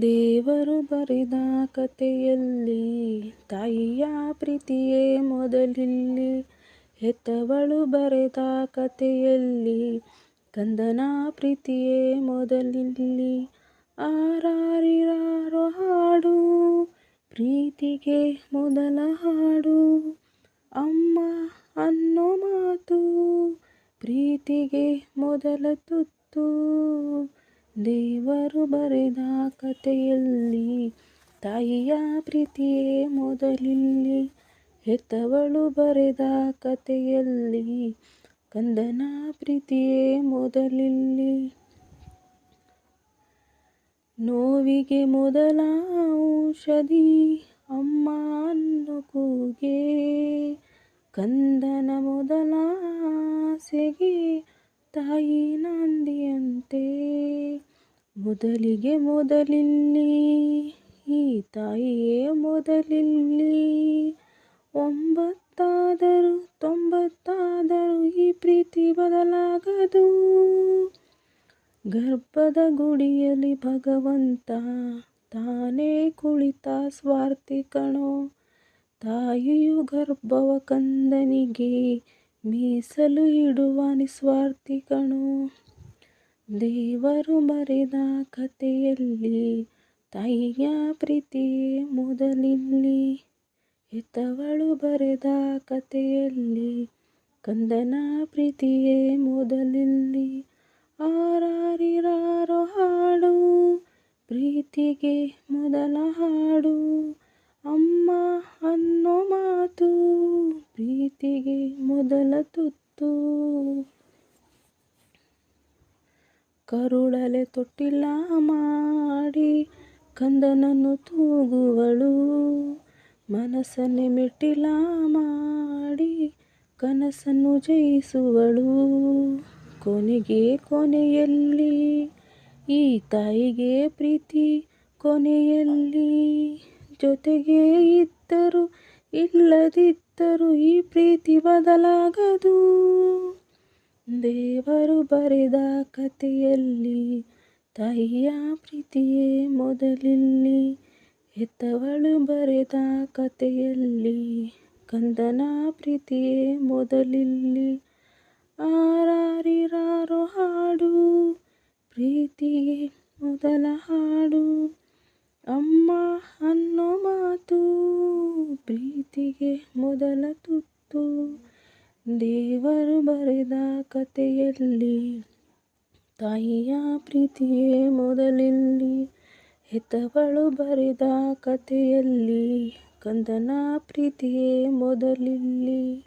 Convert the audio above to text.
ದೇವರು ಬರೆದ ಕಥೆಯಲ್ಲಿ, ತಾಯಿಯ ಪ್ರೀತಿಯೇ ಮೊದಲಿಲ್ಲಿ. ಹೆತ್ತವಳು ಬರೆದ ಕಥೆಯಲ್ಲಿ, ಕಂದನ ಪ್ರೀತಿಯೇ ಮೊದಲಿಲ್ಲಿ. ಆರಾರಿರಾರು ಹಾಡು, ಪ್ರೀತಿಗೆ ಮೊದಲ ಹಾಡು. ಅಮ್ಮ ಅನ್ನೋ ಮಾತು, ಪ್ರೀತಿಗೆ ಮೊದಲ ತುತ್ತು. ದೇವರು ಬರೆದ ಕಥೆಯಲ್ಲಿ, ತಾಯಿಯ ಪ್ರೀತಿಯೇ ಮೊದಲಿಲ್ಲಿ. ಹೆತ್ತವಳು ಬರೆದ ಕಥೆಯಲ್ಲಿ, ಕಂದನ ಪ್ರೀತಿಯೇ ಮೊದಲಿಲ್ಲಿ. ನೋವಿಗೆ ಮೊದಲ ಔಷಧಿ ಅಮ್ಮ ಅನ್ನು ಕೂಗೆ, ಕಂದನ ಮೊದಲ ಆಸೆಗೆ ತಾಯಿ ನಾಂದಿಯಂತೆ. ಮೊದಲಿಗೆ ಮೊದಲಿಲ್ಲಿ, ಈ ತಾಯಿಯೇ ಮೊದಲಿಲ್ಲಿ. ಒಂಬತ್ತಾದರೂ ತೊಂಬತ್ತಾದರೂ ಈ ಪ್ರೀತಿ ಬದಲಾಗದು. ಗರ್ಭದ ಗುಡಿಯಲ್ಲಿ ಭಗವಂತ ತಾನೇ ಕುಳಿತ ಸ್ವಾರ್ಥಿ ಕಣೋ. ತಾಯಿಯು ಗರ್ಭವ ಕಂದನಿಗೆ ಮೀಸಲು ಇಡುವ ನಿಸ್ವಾರ್ಥಿ ಕಣೋ. ದೇವರು ಬರೆದ ಕಥೆಯಲ್ಲಿ, ತಾಯಿಯ ಪ್ರೀತಿ ಮೊದಲಿಲ್ಲಿ. ಹೆತ್ತವಳು ಬರೆದ ಕಥೆಯಲ್ಲಿ, ಕಂದನ ಪ್ರೀತಿಯೇ ಮೊದಲಿಲ್ಲಿ. ಆರಾರಿರಾರೋ ಹಾಡು, ಪ್ರೀತಿಗೆ ಮೊದಲ ಹಾಡು. ಅಮ್ಮ ಅನ್ನೋ ಮಾತು ಪ್ರೀತಿಗೆ ಮೊದಲ ತುತ್ತು. ಕರುಳಲೆ ತೊಟ್ಟಿಲ್ಲ ಮಾಡಿ ಕಂದನನ್ನು ತೂಗುವಳು. ಮನಸ್ಸನ್ನೇ ಮೆಟ್ಟಿಲ ಮಾಡಿ ಕನಸನ್ನು ಜಯಿಸುವಳು. ಕೊನೆಗೆ ಕೊನೆಯಲ್ಲಿ ಈ ತಾಯಿಗೆ ಪ್ರೀತಿ ಕೊನೆಯಲ್ಲಿ ಜೊತೆಗೆ ಇದ್ದರು ಇಲ್ಲದಿದ್ದರು ಈ ಪ್ರೀತಿ ಬದಲಾಗದು. ದೇವರು ಬರೆದ ಕಥೆಯಲ್ಲಿ, ತಾಯಿಯ ಪ್ರೀತಿಯೇ ಮೊದಲಿಲ್ಲಿ. ಹೆತ್ತವಳು ಬರೆದ ಕಥೆಯಲ್ಲಿ, ಕಂದನ ಪ್ರೀತಿಯೇ ಮೊದಲಿಲ್ಲಿ. ಆರಾರಿರಾರು ಹಾಡು, ಪ್ರೀತಿಯೇ ಮೊದಲ ಹಾಡು. ಅಮ್ಮ ಅನ್ನೋ ಮಾತು, ಪ್ರೀತಿಗೆ ಮೊದಲ ತುತ್ತು. ದೇವರು ಬರೆದ ಕಥೆಯಲ್ಲಿ ತಾಯಿಯ ಪ್ರೀತಿಯೇ ಮೊದಲಲ್ಲಿ. ಹೆತ್ತವಳು ಬರೆದ ಕಥೆಯಲ್ಲಿ ಕಂದನ ಪ್ರೀತಿಯೇ ಮೊದಲಿಲ್ಲಿ.